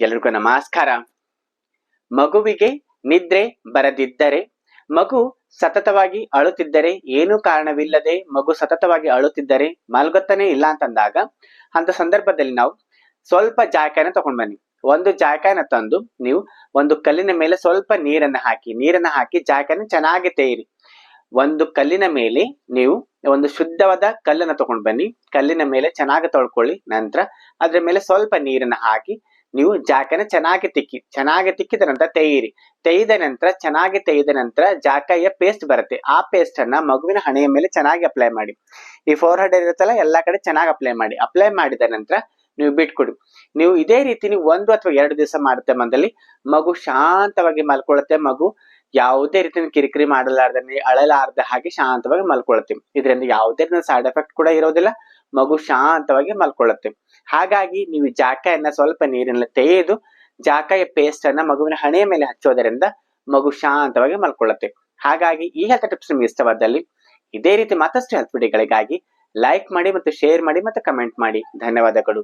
ಎಲ್ರಿಗೂ ನಮಸ್ಕಾರ. ಮಗುವಿಗೆ ನಿದ್ರೆ ಬರದಿದ್ದರೆ, ಮಗು ಸತತವಾಗಿ ಅಳುತ್ತಿದ್ದರೆ ಏನು ಕಾರಣವಿಲ್ಲದೆ ಮಗು ಸತತವಾಗಿ ಅಳುತ್ತಿದ್ದರೆ ಮಲ್ಗೊತ್ತಾನೆ ಇಲ್ಲ ಅಂತಂದಾಗ, ಅಂತ ಸಂದರ್ಭದಲ್ಲಿ ನಾವು ಸ್ವಲ್ಪ ಜಾಯಕಾಯನ ತಗೊಂಡ್ ಬನ್ನಿ. ಒಂದು ಜಾಯಕಾಯನ ತಂದು ನೀವು ಒಂದು ಕಲ್ಲಿನ ಮೇಲೆ ಸ್ವಲ್ಪ ನೀರನ್ನ ಹಾಕಿ ನೀರನ್ನ ಹಾಕಿ ಜಾಯಕಾಯನ ಚೆನ್ನಾಗಿ ತೇಯಿರಿ. ಒಂದು ಕಲ್ಲಿನ ಮೇಲೆ ನೀವು ಒಂದು ಶುದ್ಧವಾದ ಕಲ್ಲನ್ನ ತಗೊಂಡ್ ಬನ್ನಿ. ಕಲ್ಲಿನ ಮೇಲೆ ಚೆನ್ನಾಗಿ ತೊಳ್ಕೊಳ್ಳಿ. ನಂತರ ಅದ್ರ ಮೇಲೆ ಸ್ವಲ್ಪ ನೀರನ್ನ ಹಾಕಿ ನೀವು ಜಾಕನ ಚೆನ್ನಾಗಿ ತಿಕ್ಕಿ, ಚೆನ್ನಾಗಿ ತಿಕ್ಕಿದ ನಂತರ ತೆಯ್ಯಿರಿ. ತೆಯ್ದ ನಂತರ, ಚೆನ್ನಾಗಿ ತೆಯ್ದ ನಂತರ ಜಾಕಾಯಿಯ ಪೇಸ್ಟ್ ಬರುತ್ತೆ. ಆ ಪೇಸ್ಟ್ ಅನ್ನ ಮಗುವಿನ ಹಣೆಯ ಮೇಲೆ ಚೆನ್ನಾಗಿ ಅಪ್ಲೈ ಮಾಡಿ. ಈ ಫೋರ್ ಹಂಡ್ರೆಡ್ ಇರುತ್ತಲ್ಲ, ಎಲ್ಲಾ ಕಡೆ ಚೆನ್ನಾಗಿ ಅಪ್ಲೈ ಮಾಡಿ. ಅಪ್ಲೈ ಮಾಡಿದ ನಂತರ ನೀವು ಬಿಟ್ಕೊಡಿ. ನೀವು ಇದೇ ರೀತಿ ನೀವು ಒಂದು ಅಥವಾ ಎರಡು ದಿವಸ ಮಾಡುತ್ತೆ ಮಂದಲ್ಲಿ, ಮಗು ಶಾಂತವಾಗಿ ಮಲ್ಕೊಳ್ಳುತ್ತೆ. ಮಗು ಯಾವುದೇ ರೀತಿಯ ಕಿರಿಕಿರಿ ಮಾಡಲಾರ್ದೇ, ಅಳಲಾರ್ದ ಹಾಗೆ ಶಾಂತವಾಗಿ ಮಲ್ಕೊಳ್ತೀವಿ ಇದರಿಂದ ಯಾವುದೇ ಸೈಡ್ ಎಫೆಕ್ಟ್ ಕೂಡ ಇರೋದಿಲ್ಲ. ಮಗು ಶಾಂತವಾಗಿ ಮಲ್ಕೊಳ್ಳುತ್ತೆ. ಹಾಗಾಗಿ ನೀವು ಜಾಕಾಯನ್ನ ಸ್ವಲ್ಪ ನೀರಿನಲ್ಲಿ ತೆಗೆದು ಜಾಕಾಯ ಪೇಸ್ಟ್ ಅನ್ನ ಮಗುವಿನ ಹಣೆಯ ಮೇಲೆ ಹಚ್ಚೋದರಿಂದ ಮಗು ಶಾಂತವಾಗಿ ಮಲ್ಕೊಳ್ಳುತ್ತೆ. ಹಾಗಾಗಿ ಈ ಹೆಲ್ತ್ ಟಿಪ್ಸ್ ನಿಮ್ಗೆ ಇಷ್ಟವಾದಲ್ಲಿ ಇದೇ ರೀತಿ ಮತ್ತಷ್ಟು ಹೆಲ್ತ್ ವಿಡಿಯೋಗಳಿಗಾಗಿ ಲೈಕ್ ಮಾಡಿ ಮತ್ತು ಶೇರ್ ಮಾಡಿ ಮತ್ತು ಕಮೆಂಟ್ ಮಾಡಿ. ಧನ್ಯವಾದಗಳು.